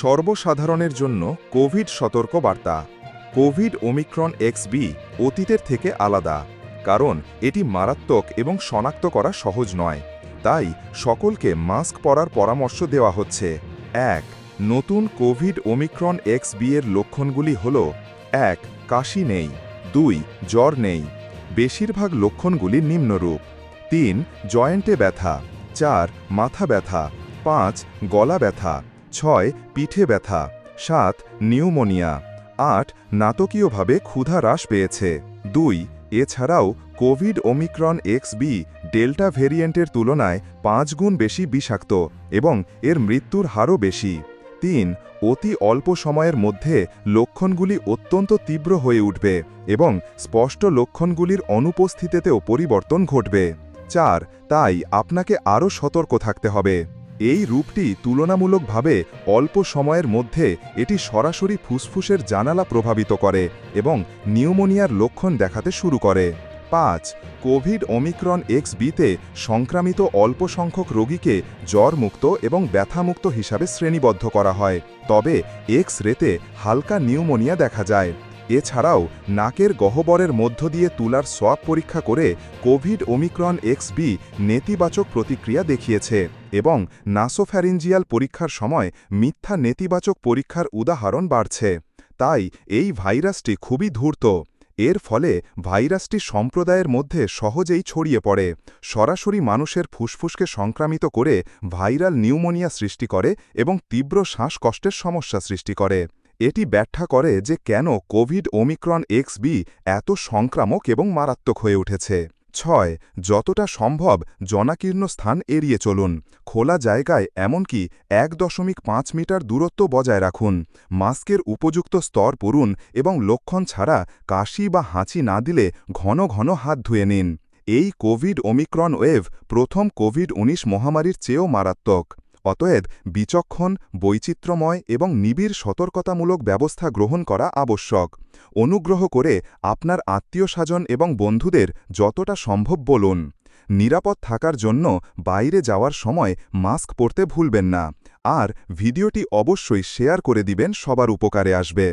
সর্বসাধারণের জন্য কোভিড সতর্কবার্তা। কোভিড ওমিক্রন এক্স বি অতীতের থেকে আলাদা, কারণ এটি মারাত্মক এবং শনাক্ত করা সহজ নয়। তাই সকলকে মাস্ক পরার পরামর্শ দেওয়া হচ্ছে। এক, নতুন কোভিড ওমিক্রন এক্সবি এর লক্ষণগুলি হল, এক, কাশি নেই, দুই, জ্বর নেই, বেশিরভাগ লক্ষণগুলি নিম্নরূপ, তিন, জয়েন্টে ব্যথা, চার, মাথা ব্যথা, পাঁচ, গলা ব্যথা ছয়, পিঠে ব্যথা, সাত, নিউমোনিয়া, আট, নাটকীয়ভাবে ক্ষুধা হ্রাস পেয়েছে, দুই, এছাড়াও Covid omicron X B delta ভেরিয়েন্টের তুলনায় পাঁচ গুণ বেশি বিষাক্ত এবং এর মৃত্যুর হারও বেশি, তিন, অতি অল্প সময়ের মধ্যে লক্ষণগুলি অত্যন্ত তীব্র হয়ে উঠবে এবং স্পষ্ট লক্ষণগুলির অনুপস্থিতিতেও পরিবর্তন ঘটবে, চার, তাই আপনাকে আরও সতর্ক থাকতে হবে। এই রূপটি তুলনামূলকভাবে অল্প সময়ের মধ্যে এটি সরাসরি ফুসফুসের জানালা প্রভাবিত করে এবং নিউমোনিয়ার লক্ষণ দেখাতে শুরু করে। পাঁচ, কোভিড ওমিক্রন এক্স বিতে সংক্রামিত অল্প সংখ্যক রোগীকে জ্বরমুক্ত এবং ব্যথামুক্ত হিসাবে শ্রেণীবদ্ধ করা হয়। তবে এক্স রেতে হালকা নিউমোনিয়া দেখা যায়। এছাড়াও, নাকের গহ্বরের মধ্য দিয়ে তুলার সোয়াব পরীক্ষা করে কোভিড ওমিক্রন এক্স বি নেতিবাচক প্রতিক্রিয়া দেখিয়েছে এবং নাসোফ্যারিঞ্জিয়াল পরীক্ষার সময় মিথ্যা নেতিবাচক পরীক্ষার উদাহরণ বাড়ছে। তাই, এই ভাইরাসটি খুবই ধূর্ত। এর ফলে ভাইরাসটি সম্প্রদায়ের মধ্যে সহজেই ছড়িয়ে পড়ে। সরাসরি মানুষের ফুসফুসকে সংক্রামিত করে ভাইরাল নিউমোনিয়া সৃষ্টি করে এবং তীব্র শ্বাসকষ্টের সমস্যা সৃষ্টি করে। এটি ব্যাখ্যা করে যে কেন কোভিড ওমিক্রন এক্স বি এত সংক্রামক এবং মারাত্মক হয়ে উঠেছে। ছয়, যতটা সম্ভব জনাকীর্ণ স্থান এড়িয়ে চলুন। খোলা জায়গায় এমনকি এক দশমিক পাঁচ মিটার দূরত্ব বজায় রাখুন। মাস্কের উপযুক্ত স্তর পড়ুন এবং লক্ষণ ছাড়া কাশি বা হাঁচি না দিলে ঘন ঘন হাত ধুয়ে নিন। এই কোভিড ওমিক্রন ওয়েভ প্রথম কোভিড উনিশ মহামারীর চেয়েও মারাত্মক। অতএব বিচক্ষণ, বৈচিত্র্যময় এবং নিবিড় সতর্কতামূলক ব্যবস্থা গ্রহণ করা আবশ্যক। অনুগ্রহ করে আপনার আত্মীয় স্বজন এবং বন্ধুদের যতটা সম্ভব বলুন। নিরাপদ থাকার জন্য বাইরে যাওয়ার সময় মাস্ক পরতে ভুলবেন না। আর ভিডিওটি অবশ্যই শেয়ার করে দিবেন, সবার উপকারে আসবে।